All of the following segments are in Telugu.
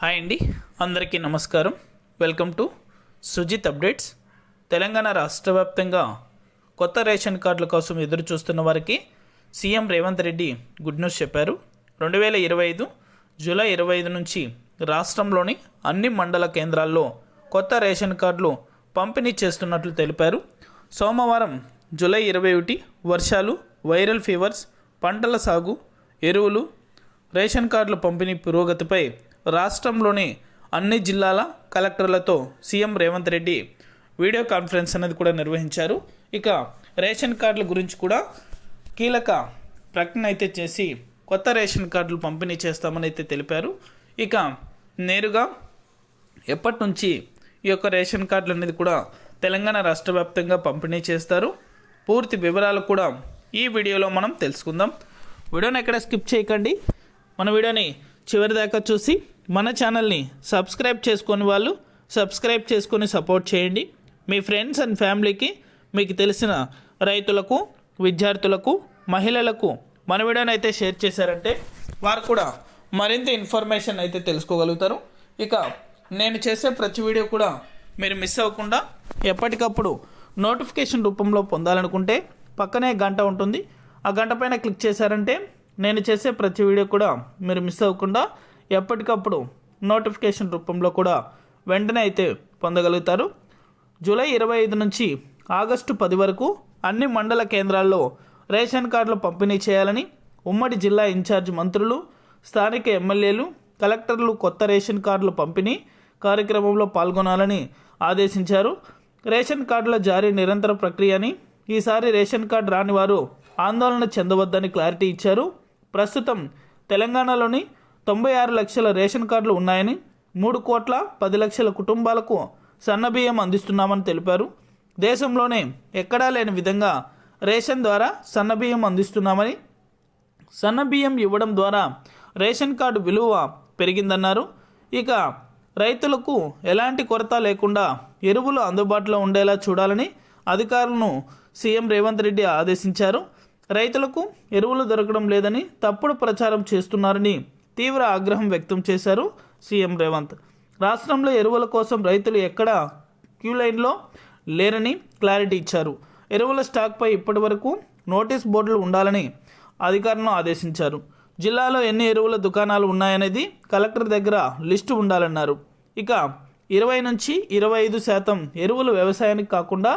హాయ్ అండి. అందరికీ నమస్కారం. Welcome to Sujith updates. Telangana రాష్ట్ర వ్యాప్తంగా కొత్త రేషన్ కార్డుల కోసం ఎదురు చూస్తున్న వారికి CM Revanth Reddy good news చెప్పారు. రెండు వేల ఇరవై ఐదు జూలై ఇరవై ఐదు నుంచి రాష్ట్రంలోని అన్ని మండల కేంద్రాల్లో కొత్త రేషన్ కార్డులు పంపిణీ చేస్తున్నట్లు తెలిపారు. సోమవారం జూలై ఇరవై ఒకటి వర్షాలు వైరల్ ఫీవర్స్ పంటల సాగు ఎరువులు రేషన్ కార్డుల పంపిణీ పురోగతిపై రాష్ట్రంలోని అన్ని జిల్లాల కలెక్టర్లతో CM Revanth Reddy video conference అనేది కూడా నిర్వహించారు. ఇక రేషన్ కార్డుల గురించి కూడా కీలక ప్రకటన అయితే చేసి కొత్త రేషన్ కార్డులు పంపిణీ చేస్తామని అయితే తెలిపారు. ఇక నేరుగా ఎప్పటి నుంచి ఈ యొక్క రేషన్ కార్డులు అనేది కూడా తెలంగాణ రాష్ట్ర వ్యాప్తంగా పంపిణీ చేస్తారు? పూర్తి వివరాలు కూడా ఈ వీడియోలో మనం తెలుసుకుందాం. వీడియోని ఎక్కడ స్కిప్ చేయకండి. మన వీడియోని చివరి దాకా చూసి మన ఛానల్ని సబ్స్క్రైబ్ చేసుకొని వాళ్ళు సబ్స్క్రైబ్ చేసుకొని సపోర్ట్ చేయండి. మీ ఫ్రెండ్స్ అండ్ ఫ్యామిలీకి మీకు తెలిసిన రైతులకు విద్యార్థులకు మహిళలకు మన వీడియోని అయితే షేర్ చేశారంటే వారు కూడా మరింత ఇన్ఫర్మేషన్ అయితే తెలుసుకోగలుగుతారు. ఇక నేను చేసే ప్రతి వీడియో కూడా మీరు మిస్ అవ్వకుండా ఎప్పటికప్పుడు నోటిఫికేషన్ రూపంలో పొందాలనుకుంటే పక్కనే గంట ఉంటుంది. ఆ గంట పైన క్లిక్ చేశారంటే నేను చేసే ప్రతి వీడియో కూడా మీరు మిస్ అవ్వకుండా ఎప్పటికప్పుడు నోటిఫికేషన్ రూపంలో కూడా వెంటనే అయితే పొందగలుగుతారు. జూలై ఇరవై ఐదు నుంచి ఆగస్టు పది వరకు అన్ని మండల కేంద్రాల్లో రేషన్ కార్డులు పంపిణీ చేయాలని ఉమ్మడి జిల్లా ఇన్ఛార్జ్ మంత్రులు స్థానిక ఎమ్మెల్యేలు కలెక్టర్లు కొత్త రేషన్ కార్డుల పంపిణీ కార్యక్రమంలో పాల్గొనాలని ఆదేశించారు. రేషన్ కార్డుల జారీ నిరంతర ప్రక్రియ అని ఈసారి రేషన్ కార్డు రాని వారు ఆందోళన చెందవద్దని క్లారిటీ ఇచ్చారు. ప్రస్తుతం తెలంగాణలోని తొంభై ఆరు లక్షల రేషన్ కార్డులు ఉన్నాయని మూడు కోట్ల పది లక్షల కుటుంబాలకు సన్నబియ్యం అందిస్తున్నామని తెలిపారు. దేశంలోనే ఎక్కడా లేని విధంగా రేషన్ ద్వారా సన్నబియ్యం అందిస్తున్నామని సన్నబియ్యం ఇవ్వడం ద్వారా రేషన్ కార్డు విలువ పెరిగిందన్నారు. ఇక రైతులకు ఎలాంటి కొరత లేకుండా ఎరువులు అందుబాటులో ఉండేలా చూడాలని అధికారులను సీఎం రేవంత్ రెడ్డి ఆదేశించారు. రైతులకు ఎరువులు దొరకడం లేదని తప్పుడు ప్రచారం చేస్తున్నారని తీవ్ర ఆగ్రహం వ్యక్తం చేశారు సీఎం రేవంత్. రాష్ట్రంలో ఎరువుల కోసం రైతులు ఎక్కడ క్యూ లైన్లో లేరని క్లారిటీ ఇచ్చారు. ఎరువుల స్టాక్పై ఇప్పటి వరకు నోటీస్ బోర్డులు ఉండాలని అధికారులను ఆదేశించారు. జిల్లాలో ఎన్ని ఎరువుల దుకాణాలు ఉన్నాయనేది కలెక్టర్ దగ్గర లిస్టు ఉండాలన్నారు. ఇక ఇరవై నుంచి ఇరవై ఐదు శాతం ఎరువులు వ్యవసాయానికి కాకుండా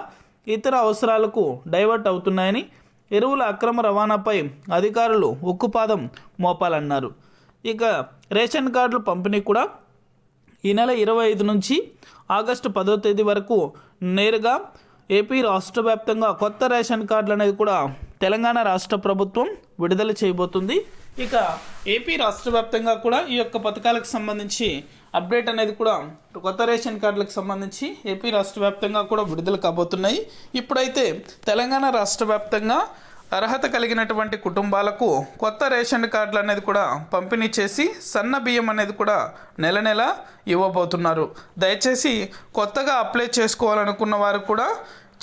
ఇతర అవసరాలకు డైవర్ట్ అవుతున్నాయని ఎరువుల అక్రమ రవాణాపై అధికారులు ఉక్కుపాదం మోపాలన్నారు. ఇక రేషన్ కార్డుల పంపిణీ కూడా ఈ నెల ఇరవై ఐదు నుంచి ఆగస్టు పదో తేదీ వరకు నేరుగా ఏపీ రాష్ట్ర వ్యాప్తంగా కొత్త రేషన్ కార్డులు అనేది కూడా తెలంగాణ రాష్ట్ర ప్రభుత్వం విడుదల చేయబోతుంది. ఇక ఏపీ రాష్ట్ర వ్యాప్తంగా కూడా ఈ యొక్క పథకాలకు సంబంధించి అప్డేట్ అనేది కూడా కొత్త రేషన్ కార్డులకు సంబంధించి ఏపీ రాష్ట్ర వ్యాప్తంగా కూడా విడుదల కాబోతున్నాయి. ఇప్పుడైతే తెలంగాణ రాష్ట్ర వ్యాప్తంగా అర్హత కలిగినటువంటి కుటుంబాలకు కొత్త రేషన్ కార్డులు అనేది కూడా పంపిణీ చేసి సన్న బియ్యం అనేది కూడా నెల నెల ఇవ్వబోతున్నారు. దయచేసి కొత్తగా అప్లై చేసుకోవాలనుకున్న వారు కూడా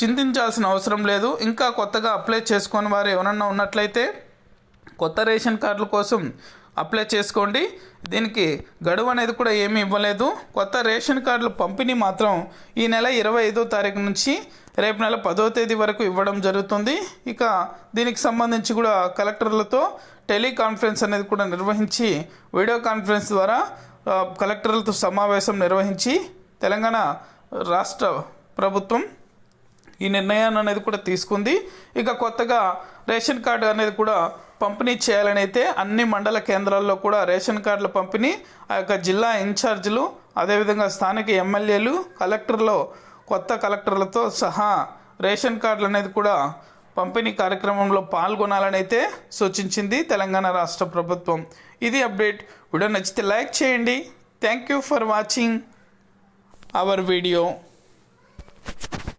చింతించాల్సిన అవసరం లేదు. ఇంకా కొత్తగా అప్లై చేసుకొని వారు ఎవరన్నా ఉన్నట్లయితే కొత్త రేషన్ కార్డుల కోసం అప్లై చేసుకోండి. దీనికి గడువు అనేది కూడా ఏమీ ఇవ్వలేదు. కొత్త రేషన్ కార్డుల పంపిణీ మాత్రం ఈ నెల ఇరవై ఐదో తారీఖు నుంచి రేపు నెల పదో తేదీ వరకు ఇవ్వడం జరుగుతుంది. ఇక దీనికి సంబంధించి కూడా కలెక్టర్లతో టెలికాన్ఫరెన్స్ అనేది కూడా నిర్వహించి వీడియో కాన్ఫరెన్స్ ద్వారా కలెక్టర్లతో సమావేశం నిర్వహించి తెలంగాణ రాష్ట్ర ప్రభుత్వం ఈ నిర్ణయాన్ని అనేది కూడా తీసుకుంది. ఇక కొత్తగా రేషన్ కార్డు అనేది కూడా పంపిణీ చేయాలని అయితే అన్ని మండల కేంద్రాల్లో కూడా రేషన్ కార్డుల పంపిణీ ఆ యొక్క జిల్లా ఇన్ఛార్జీలు అదేవిధంగా స్థానిక ఎమ్మెల్యేలు కలెక్టర్లో కొత్త కలెక్టర్లతో సహా రేషన్ కార్డులు అనేది కూడా పంపిణీ కార్యక్రమంలో పాల్గొనాలని అయితే సూచించింది తెలంగాణ రాష్ట్ర ప్రభుత్వం. ఇది అప్డేట్. వీడియో నచ్చితే లైక్ చేయండి. Thank you for watching our video